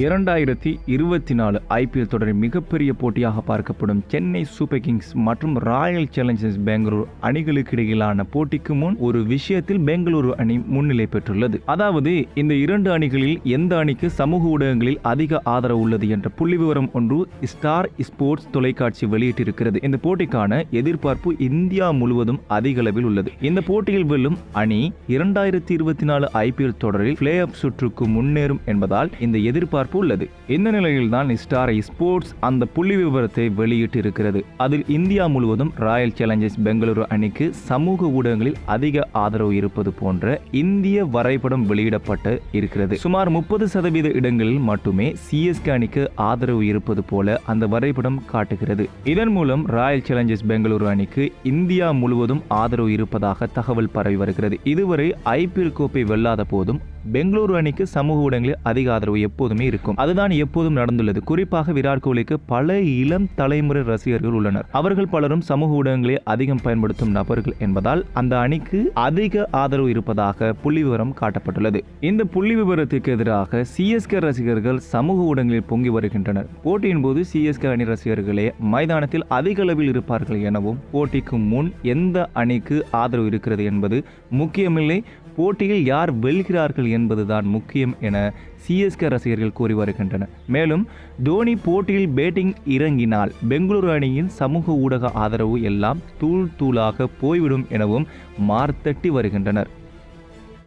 இரண்டாயிரத்தி இருபத்தி நாலு ஐபிஎல் தொடரின் மிகப்பெரிய போட்டியாக பார்க்கப்படும் சென்னை சூப்பர் கிங்ஸ் மற்றும் ராயல் சேலஞ்சர்ஸ் பெங்களூரு அணிகளுக்கு இடையிலான போட்டிக்கு முன் ஒரு விஷயத்தில் பெங்களூரு அணி முன்னிலை பெற்றுள்ளது. அதாவது இந்த இரண்டு அணிகளில் எந்த அணிக்கு சமூக ஊடகங்களில் அதிக ஆதரவு உள்ளது என்ற புள்ளி விவரம் ஒன்று ஸ்டார் ஸ்போர்ட்ஸ் தொலைக்காட்சி வெளியிட்டிருக்கிறது. இந்த போட்டிக்கான எதிர்பார்ப்பு இந்தியா முழுவதும் அதிக அளவில் உள்ளது. இந்த போட்டியில் வெல்லும் அணி இரண்டாயிரத்தி இருபத்தி நாலு ஐபிஎல் தொடரில் பிளே ஆஃப் சுற்றுக்கு முன்னேறும் என்பதால் இந்த எதிர்பார்ப்பு எதிர்பார்ப்பு உள்ளது. இந்த நிலையில்தான் ஸ்டாரை ஸ்போர்ட்ஸ் அந்த புள்ளி விவரத்தை வெளியிட்டு இருக்கிறது அதில் இந்தியா முழுவதும் ராயல் சேலஞ்சர்ஸ் பெங்களூரு அணிக்கு சமூக ஊடகங்களில் அதிக ஆதரவு இருப்பது போன்ற இந்திய வரைபடம் வெளியிடப்பட்டு இருக்கிறது. சுமார் முப்பது சதவீத இடங்களில் மட்டுமே சிஎஸ்கே அணிக்கு ஆதரவு இருப்பது போல அந்த வரைபடம் காட்டுகிறது. இதன் மூலம் ராயல் சேலஞ்சர்ஸ் பெங்களூரு அணிக்கு இந்தியா முழுவதும் ஆதரவு இருப்பதாக தகவல் பரவி வருகிறது. இதுவரை ஐபிஎல் கோப்பை வெல்லாத போதும் பெங்களூரு அணிக்கு சமூக ஊடகங்களில் அதிக ஆதரவு எப்போதுமே இருக்கும். அதுதான் எப்போதும் நடந்துள்ளது. குறிப்பாக விராட் கோலிக்கு பல இளம் தலைமுறை ரசிகர்கள் உள்ளனர். அவர்கள் பலரும் சமூக ஊடகங்களை அதிகம் பயன்படுத்தும் நபர்கள் என்பதால் அந்த அணிக்கு அதிக ஆதரவு இருப்பதாக புள்ளி விவரம் காட்டப்பட்டுள்ளது. இந்த புள்ளி விவரத்துக்கு எதிராக சிஎஸ்கே ரசிகர்கள் சமூக ஊடகங்களில் பொங்கி வருகின்றனர். போட்டியின் போது சிஎஸ்கே அணி ரசிகர்களே மைதானத்தில் அதிக அளவில் இருப்பார்கள் எனவும் போட்டிக்கு முன் எந்த அணிக்கு ஆதரவு இருக்கிறது என்பது முக்கியமில்லை. போட்டியில் யார் வெல்கிறார்கள் என்பதுதான் முக்கியம் என சிஎஸ்கே ரசிகர்கள் கூறி வருகின்றனர். மேலும் தோனி போட்டியில் பேட்டிங் இறங்கினால் பெங்களூரு அணியின் சமூக ஊடக ஆதரவு எல்லாம் தூள் தூளாக போய்விடும் எனவும் மார்த்தட்டி வருகின்றனர்.